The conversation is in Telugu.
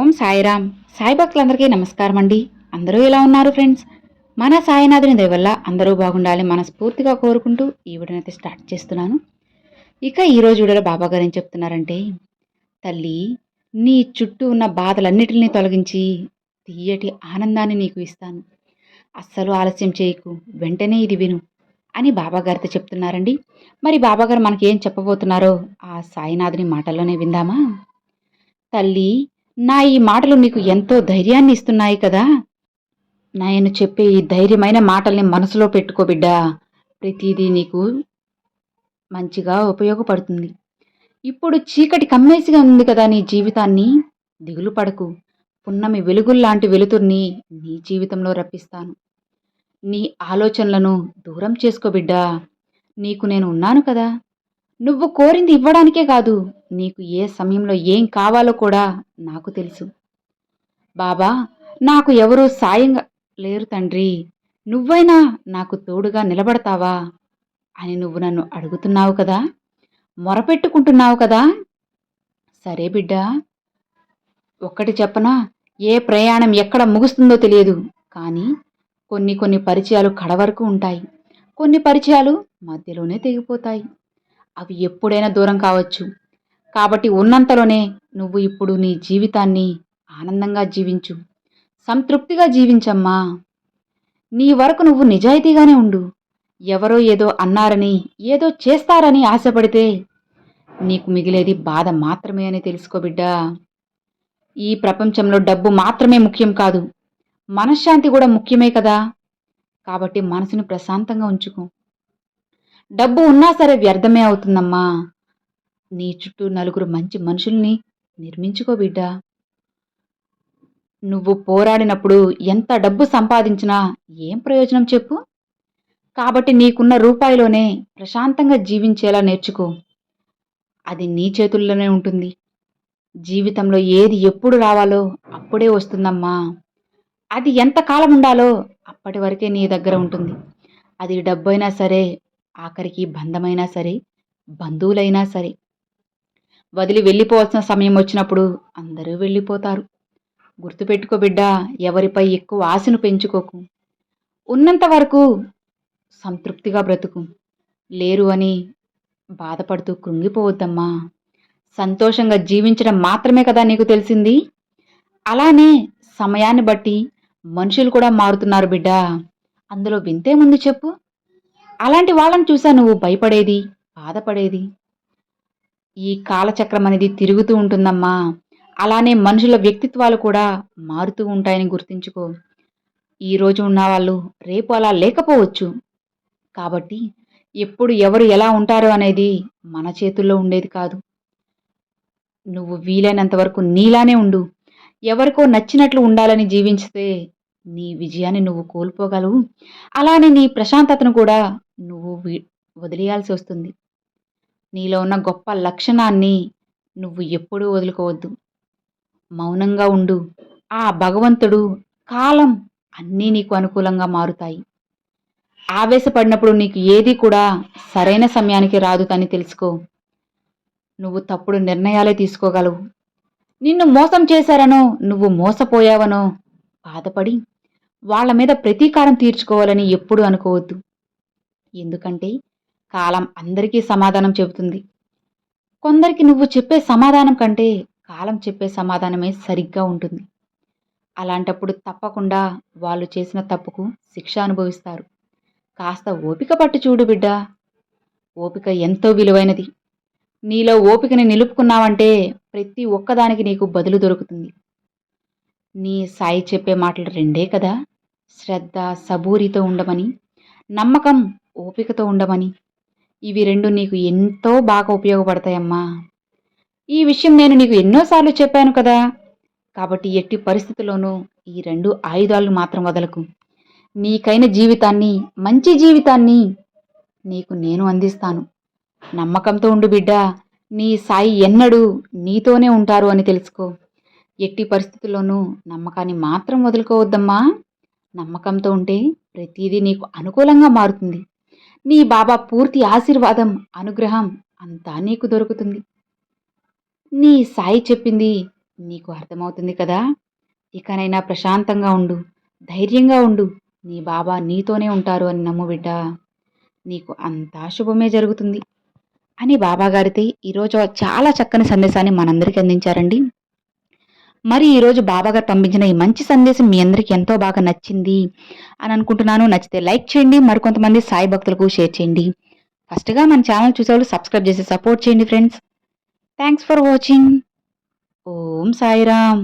ఓం సాయిరామ్. సాయి భక్తులందరికీ నమస్కారం అండి. అందరూ ఎలా ఉన్నారు ఫ్రెండ్స్? మన సాయినాథుని దయవల్ల అందరూ బాగుండాలి మనస్ఫూర్తిగా కోరుకుంటూ ఈ వీడియోనైతే స్టార్ట్ చేస్తున్నాను. ఇక ఈరోజు వీడియోలో బాబా గారు ఏం చెప్తున్నారంటే తల్లి నీ చుట్టూ ఉన్న బాధలన్నిటిని తొలగించి తీయటి ఆనందాన్ని నీకు ఇస్తాను. అస్సలు ఆలస్యం చేయకు. వెంటనే ఇది విను అని బాబా గారితో చెప్తున్నారండి. మరి బాబాగారు మనకి ఏం చెప్పబోతున్నారో ఆ సాయినాథుని మాటల్లోనే విందామా? తల్లి నా ఈ మాటలు నీకు ఎంతో ధైర్యాన్ని ఇస్తున్నాయి కదా? నేను చెప్పే ఈ ధైర్యమైన మాటల్ని మనసులో పెట్టుకో బిడ్డా. ప్రతిదీ నీకు మంచిగా ఉపయోగపడుతుంది. ఇప్పుడు చీకటి కమ్మేసిగా ఉంది కదా నీ జీవితాన్ని? దిగులు పడకు. పున్నమి వెలుగుల్లాంటి వెలుతుర్ని నీ జీవితంలో రప్పిస్తాను. నీ ఆలోచనలను దూరం చేసుకో బిడ్డా. నీకు నేను ఉన్నాను కదా? నువ్వు కోరింది ఇవ్వడానికే కాదు నీకు ఏ సమయంలో ఏం కావాలో కూడా నాకు తెలుసు. బాబా నాకు ఎవరూ సాయంగా లేరు తండ్రి. నువ్వైనా నాకు తోడుగా నిలబడతావా అని నువ్వు నన్ను అడుగుతున్నావు కదా? మొరపెట్టుకుంటున్నావు కదా? సరే బిడ్డ ఒక్కటి చెప్పనా? ఏ ప్రయాణం ఎక్కడ ముగుస్తుందో తెలియదు. కానీ కొన్ని కొన్ని పరిచయాలు కడవరకు ఉంటాయి. కొన్ని పరిచయాలు మధ్యలోనే తెగిపోతాయి. అవి ఎప్పుడైనా దూరం కావచ్చు. కాబట్టి ఉన్నంతలోనే నువ్వు ఇప్పుడు నీ జీవితాన్ని ఆనందంగా జీవించు. సంతృప్తిగా జీవించమ్మా. నీ వరకు నువ్వు నిజాయితీగానే ఉండు. ఎవరో ఏదో అన్నారని ఏదో చేస్తారని ఆశపడితే నీకు మిగిలేది బాధ మాత్రమే అని తెలుసుకో బిడ్డా. ఈ ప్రపంచంలో డబ్బు మాత్రమే ముఖ్యం కాదు. మనశ్శాంతి కూడా ముఖ్యమే కదా. కాబట్టి మనసుని ప్రశాంతంగా ఉంచుకో. డబ్బు ఉన్నా సరే వ్యర్థమే అవుతుందమ్మా. నీ చుట్టూ నలుగురు మంచి మనుషుల్ని నిర్మించుకో బిడ్డా. నువ్వు పోరాడినప్పుడు ఎంత డబ్బు సంపాదించినా ఏం ప్రయోజనం చెప్పు. కాబట్టి నీకున్న రూపాయిలోనే ప్రశాంతంగా జీవించేలా నేర్చుకో. అది నీ చేతుల్లోనే ఉంటుంది. జీవితంలో ఏది ఎప్పుడు రావాలో అప్పుడే వస్తుందమ్మా. అది ఎంత కాలం ఉండాలో అప్పటి వరకే నీ దగ్గర ఉంటుంది. అది డబ్బైనా సరే ఆఖరికి బంధమైనా సరే బంధువులైనా సరే వదిలి వెళ్ళిపోవాల్సిన సమయం వచ్చినప్పుడు అందరూ వెళ్ళిపోతారు. గుర్తుపెట్టుకో బిడ్డా ఎవరిపై ఎక్కువ ఆశను పెంచుకోకు. ఉన్నంత వరకు సంతృప్తిగా బ్రతుకు. లేరు అని బాధపడుతూ కృంగిపోవద్దమ్మా. సంతోషంగా జీవించడం మాత్రమే కదా నీకు తెలిసింది? అలానే సమయాన్ని బట్టి మనుషులు కూడా మారుతున్నారు బిడ్డా. అందులో వింతేముంది చెప్పు. అలాంటి వాళ్ళని చూసా నువ్వు భయపడేది బాధపడేది? ఈ కాలచక్రం అనేది తిరుగుతూ ఉంటుందమ్మా. అలానే మనుషుల వ్యక్తిత్వాలు కూడా మారుతూ ఉంటాయని గుర్తుంచుకో. ఈరోజు ఉన్నవాళ్ళు రేపు అలా లేకపోవచ్చు. కాబట్టి ఎప్పుడు ఎవరు ఎలా ఉంటారో అనేది మన చేతుల్లో ఉండేది కాదు. నువ్వు వీలైనంత వరకు నీలానే ఉండు. ఎవరికో నచ్చినట్లు ఉండాలని జీవించితే నీ విజయాన్ని నువ్వు కోల్పోగలవు. అలానే నీ ప్రశాంతతను కూడా నువ్వు వదిలేయాల్సి వస్తుంది. నీలో ఉన్న గొప్ప లక్షణాన్ని నువ్వు ఎప్పుడూ వదులుకోవద్దు. మౌనంగా ఉండు. ఆ భగవంతుడు కాలం అన్నీ నీకు అనుకూలంగా మారుతాయి. ఆవేశపడినప్పుడు నీకు ఏది కూడా సరైన సమయానికి రాదు అని తెలుసుకో. నువ్వు తప్పుడు నిర్ణయాలే తీసుకోగలవు. నిన్ను మోసం చేశారనో నువ్వు మోసపోయావనో బాధపడి వాళ్ళ మీద ప్రతీకారం తీర్చుకోవాలని ఎప్పుడూ అనుకోవద్దు. ఎందుకంటే కాలం అందరికీ సమాధానం చెబుతుంది. కొందరికి నువ్వు చెప్పే సమాధానం కంటే కాలం చెప్పే సమాధానమే సరిగ్గా ఉంటుంది. అలాంటప్పుడు తప్పకుండా వాళ్ళు చేసిన తప్పుకు శిక్ష అనుభవిస్తారు. కాస్త ఓపిక పట్టు చూడు బిడ్డా. ఓపిక ఎంతో విలువైనది. నీలో ఓపికని నిలుపుకున్నావంటే ప్రతి ఒక్కదానికి నీకు బదులు దొరుకుతుంది. నీ సాయి చెప్పే మాటలు రెండే కదా? శ్రద్ధ సబూరితో ఉండమని నమ్మకం ఓపికతో ఉండమని. ఇవి రెండు నీకు ఎంతో బాగా ఉపయోగపడతాయమ్మా. ఈ విషయం నేను నీకు ఎన్నోసార్లు చెప్పాను కదా. కాబట్టి ఎట్టి పరిస్థితుల్లోనూ ఈ రెండు ఆయుధాలు మాత్రం వదలకు. నీకైన జీవితాన్ని మంచి జీవితాన్ని నీకు నేను అందిస్తాను. నమ్మకంతో ఉండు బిడ్డ నీ సాయి ఎన్నడూ నీతోనే ఉంటారు అని తెలుసుకో. ఎట్టి పరిస్థితుల్లోనూ నమ్మకాన్ని మాత్రం వదులుకోవద్దమ్మా. నమ్మకంతో ఉంటే ప్రతిదీ నీకు అనుకూలంగా మారుతుంది. నీ బాబా పూర్తి ఆశీర్వాదం అనుగ్రహం అంతా నీకు దొరుకుతుంది. నీ సాయి చెప్పింది నీకు అర్థమవుతుంది కదా. ఇకనైనా ప్రశాంతంగా ఉండు ధైర్యంగా ఉండు. నీ బాబా నీతోనే ఉంటారు అని నమ్ము బిడ్డ. నీకు అంతా శుభమే జరుగుతుంది. అని బాబాగారితే ఈరోజు చాలా చక్కని సందేశాన్ని మనందరికీ అందించారండి. మరి ఈరోజు బాబాగారు పంపించిన ఈ మంచి సందేశం మీ అందరికీ ఎంతో బాగా నచ్చింది అని అనుకుంటున్నాను. నచ్చితే లైక్ చేయండి మరికొంతమంది సాయి భక్తులకు షేర్ చేయండి. ఫస్ట్గా మన ఛానల్ చూసేవాళ్ళు సబ్స్క్రైబ్ చేసి సపోర్ట్ చేయండి friends. Thanks for watching Om Sairam.